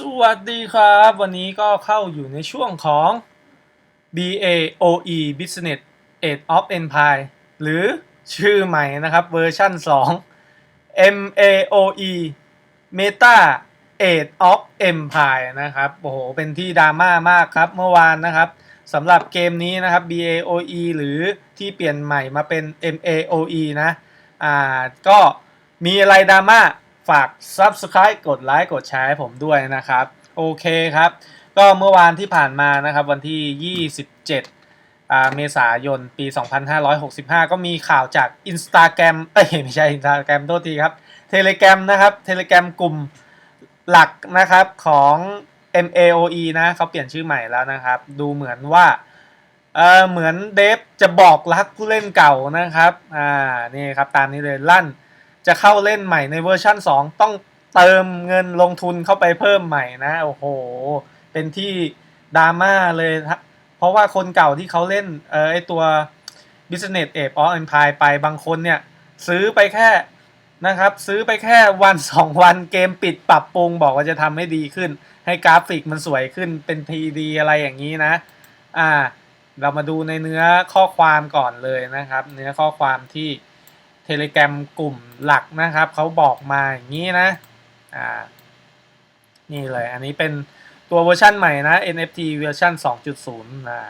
สวัสดีครับ วันนี้ก็เข้าอยู่ในช่วงของ BAOE Business Age of Empire หรือชื่อใหม่นะครับเวอร์ชัน2 MAOE Meta Age of Empire นะครับโอ้โหเป็นที่ดราม่ามากครับเมื่อวานนะครับสำหรับเกมนี้นะครับ BAOE หรือที่เปลี่ยนใหม่มาเป็น MAOE นะอ่าก็มีอะไรดราม่า ฝาก Subscribe กดไลค์กดแชร์ให้ผมด้วยนะครับ โอเคครับ ก็เมื่อวานที่ผ่านมานะครับ วันที่ 27 เมษายน ปี 2565 ก็มีข่าวจาก Instagram เอ้ยไม่ใช่ Instagram โทษทีครับ Telegram นะครับ Telegram กลุ่มหลักนะครับของ MAOE นะเขาเปลี่ยนชื่อใหม่แล้วนะครับ ดูเหมือนว่าเออเหมือนเดฟจะบอกรักผู้เล่นเก่านะครับ อ่า นี่ครับ ตามนี้เลยลั่น จะเข้าเล่นใหม่ในเวอร์ชั่น 2 ต้องเติมเงินลงทุนเข้าไปเพิ่มใหม่นะ โอ้โห เป็นที่ดราม่าเลย เพราะว่าคนเก่าที่เขาเล่นเออไอตัว Business Age of Empire ไปบางคนเนี่ย ซื้อไปแค่นะครับ ซื้อไปแค่วัน 2 วันเกมปิดปรับปรุงบอกว่าจะทำให้ดีขึ้น ให้กราฟิกมันสวยขึ้นเป็น PD อะไรอย่างนี้นะ อ่า เรามาดูในเนื้อข้อความก่อนเลยนะครับ เนื้อข้อความที่ Telegram กลุ่มหลักนะครับเขาบอกมาอย่างนี้นะอ่านี่เลยอันนี้เป็นตัวเวอร์ชันใหม่นะ NFT เวอร์ชัน2.0นะ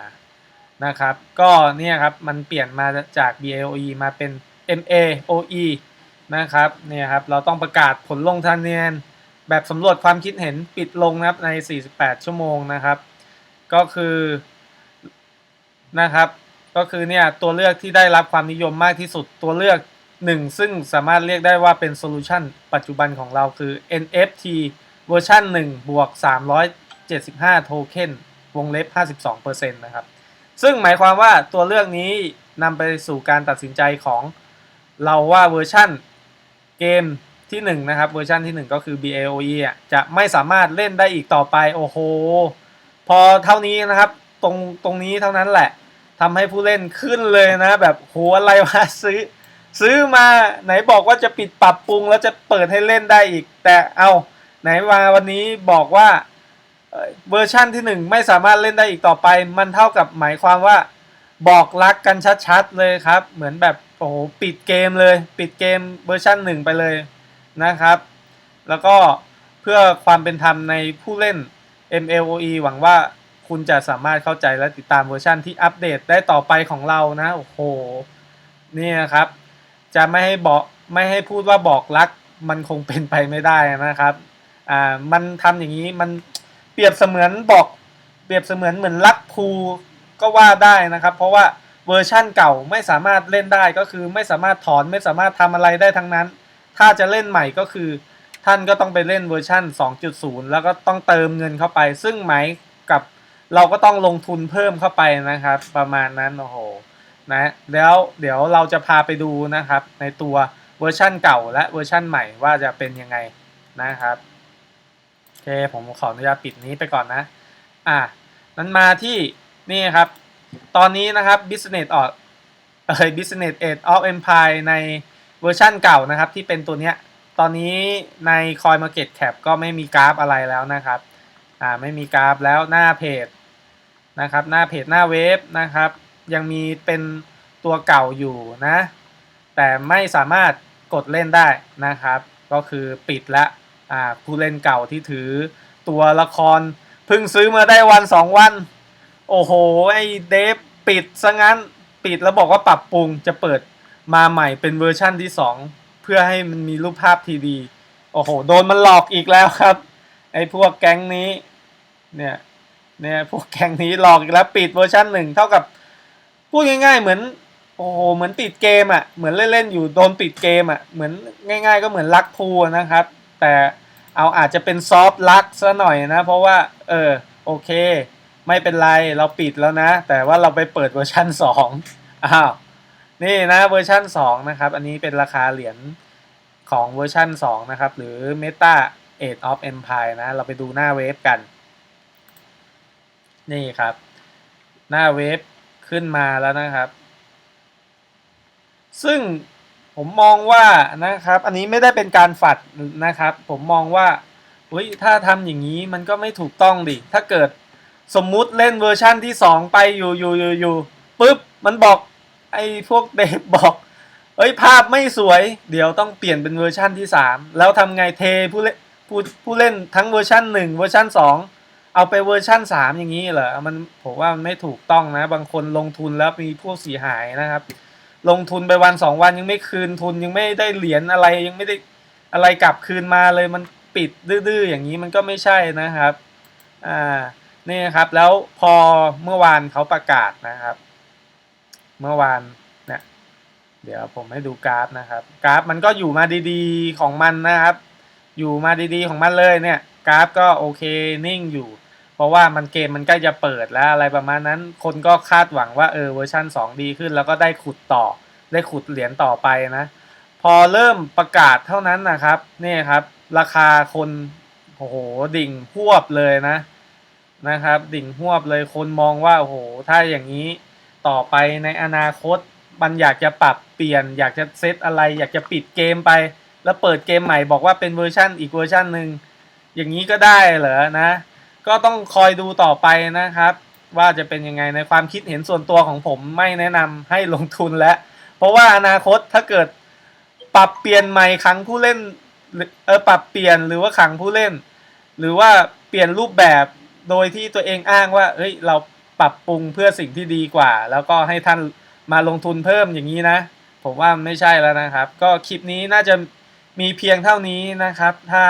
นะครับ ก็เนี่ยครับมันเปลี่ยนมาจาก BAOE มาเป็น MAOE นะครับเนี่ยครับเราต้องประกาศผลลงคะแนนแบบสำรวจความคิดเห็นปิดลงนะครับใน 48 ชั่วโมงนะครับ ก็คือนะครับ ก็คือเนี่ยตัวเลือกที่ได้รับความนิยมมากที่สุดตัวเลือก หนึ่งซึ่งสามารถเรียกได้ว่าเป็นโซลูชันปัจจุบันของเราคือ NFT เวอร์ชัน1บวก375 โทเค็นวงเล็บ 52%นะครับ ซึ่งหมายความว่าตัวเลือกนี้นำไปสู่การตัดสินใจของเราว่าเวอร์ชันเกมที่1นะครับ เวอร์ชันที่ 1 ก็คือ BAOE อะจะไม่สามารถเล่นได้อีกต่อไป โอ้โห พอเท่านี้นะครับ ตรงตรงนี้เท่านั้นแหละทำให้ผู้เล่นขึ้นเลยนะ แบบโหอะไรวะซื้อ ซื้อมาไหนบอกว่าจะปิดปรับปรุงแล้วจะเปิดให้เล่นได้อีก แต่เอาไหนมาวันนี้บอกว่าเวอร์ชั่นที่หนึ่งไม่สามารถเล่นได้อีกต่อไป มันเท่ากับหมายความว่าบอกรักกันชัดๆเลยครับ เหมือนแบบโอ้โหปิดเกมเลย ปิดเกมเวอร์ชันหนึ่งไปเลยนะครับ แล้วก็เพื่อความเป็นธรรมในผู้เล่น MLOE หวังว่าคุณจะสามารถเข้าใจและติดตามเวอร์ชันที่อัปเดตได้ต่อไปของเรานะ โอ้โห นี่นะครับ จะไม่ให้บอกไม่ให้พูดว่าบอกรัก มันคงเป็นไปไม่ได้นะครับ อ่ามันทำอย่างนี้มันเปรียบเสมือนบอก เปรียบเสมือนเหมือนรักครูก็ว่าได้นะครับ เพราะว่าเวอร์ชั่นเก่าไม่สามารถเล่นได้ก็คือไม่สามารถถอนไม่สามารถทำอะไรได้ทั้งนั้น ถ้าจะเล่นใหม่ก็คือ ท่านก็ต้องไปเล่นเวอร์ชั่น 2.0 แล้วก็ต้องเติมเงินเข้าไป ซึ่งหมายกับเราก็ต้องลงทุนเพิ่มเข้าไปนะครับ ประมาณนั้นโอ้โห นะแล้วเดี๋ยวเราจะพาไปดูนะครับในตัวเวอร์ชั่นเก่าและเวอร์ชั่นใหม่ว่าจะเป็นยังไงนะครับโอเคผมขออนุญาตปิดนี้ไปก่อนนะอะนั้นมาที่นี่ครับ ตอนนี้นะครับ Business ออกเอ้ย Business Age of Empire ในเวอร์ชั่นเก่านะครับ ที่เป็นตัวเนี้ยตอนนี้ใน Coin Market Cap ก็ไม่มีกราฟอะไรแล้วนะครับอ่าไม่มีกราฟแล้วหน้าเพจนะครับหน้าเพจหน้าเว็บนะครับ ยังมีเป็นตัวเก่าอยู่นะ แต่ไม่สามารถกดเล่นได้นะครับ ก็คือปิดละอ่าผู้เล่นเก่าที่ถือตัวละครเพิ่งซื้อมาได้วันสองวัน โอ้โห ไอเดฟปิดซะงั้นปิดแล้วบอกว่าปรับปรุงจะเปิดมาใหม่เป็นเวอร์ชั่นที่ 2 เพื่อให้มันมีรูปภาพทีดีโอ้โห โดนมันหลอกอีกแล้วครับ ไอ้พวกแก๊งนี้ เนี่ย เนี่ย พวกแก๊งนี้หลอกอีกแล้ว ปิดเวอร์ชันหนึ่งเท่ากับ พูดง่าย ๆ เหมือน โอ้โหเหมือนปิดเกมอะ่ะ เหมือนเล่นๆอยู่โดนปิดเกมอะ่ะ เหมือนง่าย ๆ ก็เหมือนลักพูนะครับ แต่เอาอาจจะเป็นซอฟต์ลักซะหน่อยนะ เพราะว่า เออโอเค ไม่เป็นไรเราปิดแล้วนะ แต่ว่าเราไปเปิดเวอร์ชันสองอ้าวนี่นะเวอร์ชัน2นะครับ อันนี้เป็นราคาเหรียญของเวอร์ชัน2นะครับ หรือ Meta Age of Empire นะ เราไปดูหน้าเว็บกัน นี่ครับ หน้าเว็บ ขึ้นมาแล้วนะครับ ซึ่งผมมองว่านะครับ อันนี้ไม่ได้เป็นการฝัดนะครับ ผมมองว่าอุ้ยถ้าทำอย่างนี้มันก็ไม่ถูกต้องดิ ถ้าเกิดสมมุติเล่นเวอร์ชั่นที่สองไปอยู่อยู่อยู่อยู่ปุ๊บมันบอกไอ้พวกเดฟบอกเอ้ยภาพไม่สวย เดี๋ยวต้องเปลี่ยนเป็นเวอร์ชั่นที่สามแล้วทำไงเทผู้เล่นผู้ผู้เล่นทั้งเวอร์ชั่นหนึ่งเวอร์ชั่นสอง เอาไปเวอร์ชั่นสามอย่างนี้เหรอ มันผมว่ามันไม่ถูกต้องนะ บางคนลงทุนแล้วมีพวกเสียหายนะครับ ลงทุนไปวันสองวันยังไม่คืนทุนยังไม่ได้เหรียญอะไรยังไม่ได้อะไรกลับคืนมาเลยมันปิดดื้อๆอย่างนี้มันก็ไม่ใช่นะครับ อ่า นี่ครับ แล้วพอเมื่อวานเขาประกาศนะครับ เมื่อวานเนี่ย เดี๋ยวผมให้ดูกราฟนะครับ กราฟมันก็อยู่มาดีๆของมันนะครับ อยู่มาดีๆของมันเลยเนี่ย กราฟก็โอเคนิ่งอยู่ เพราะว่ามันเกมมันใกล้จะเปิดแล้วอะไรประมาณนั้น คนก็คาดหวังว่าเออเวอร์ชัน2 ดีขึ้น แล้วก็ได้ขุดต่อ ได้ขุดเหรียญต่อไปนะ พอเริ่มประกาศเท่านั้นนะครับนี่ครับ ราคาคนโอ้โหดิ่งพวบเลยนะนะครับ ดิ่งพวบเลยคนมองว่าโอ้โหถ้าอย่างนี้ต่อไปในอนาคต มันอยากจะปรับเปลี่ยน อยากจะเซตอะไร อยากจะปิดเกมไป แล้วเปิดเกมใหม่บอกว่าเป็นเวอร์ชันอีกเวอร์ชันหนึ่ง อย่างนี้ก็ได้เหรอนะ ก็ต้องคอยดูต่อไปนะครับ ว่าจะเป็นยังไงในความคิดเห็นส่วนตัวของผมไม่แนะนำให้ลงทุนแล้วเพราะว่าอนาคตถ้าเกิดปรับเปลี่ยนใหม่ครั้งผู้เล่นหรือเออปรับเปลี่ยนหรือว่าขังผู้เล่น หรือว่าเปลี่ยนรูปแบบโดยที่ตัวเองอ้างว่าเฮ้ยเราปรับปรุงเพื่อสิ่งที่ดีกว่า แล้วก็ให้ท่านมาลงทุนเพิ่มอย่างนี้นะ ผมว่าไม่ใช่แล้วนะครับ ก็คลิปนี้น่าจะมีเพียงเท่านี้นะครับ ถ้า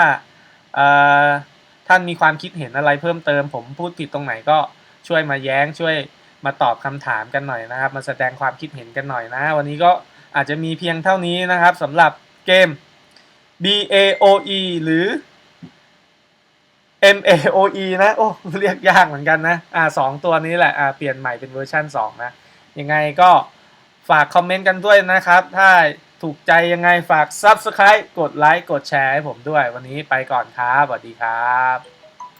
ท่านมีความคิดเห็นอะไรเพิ่มเติม ผมพูดผิดตรงไหนก็ช่วยมาแย้งช่วยมาตอบคำถามกันหน่อยนะครับ มาแสดงความคิดเห็นกันหน่อยนะ วันนี้ก็อาจจะมีเพียงเท่านี้นะครับสำหรับเกม B A O E หรือ M A O E นะ โอ้ เรียกยากเหมือนกันนะ อ่าสองตัวนี้แหละ อ่า เปลี่ยนใหม่เป็นเวอร์ชัน2 นะ ยังไงก็ฝากคอมเมนต์กันด้วยนะครับ ถ้า ถูกใจยังไงฝาก Subscribe กดไลค์กดแชร์ให้ผมด้วย วันนี้ไปก่อนครับสวัสดีครับ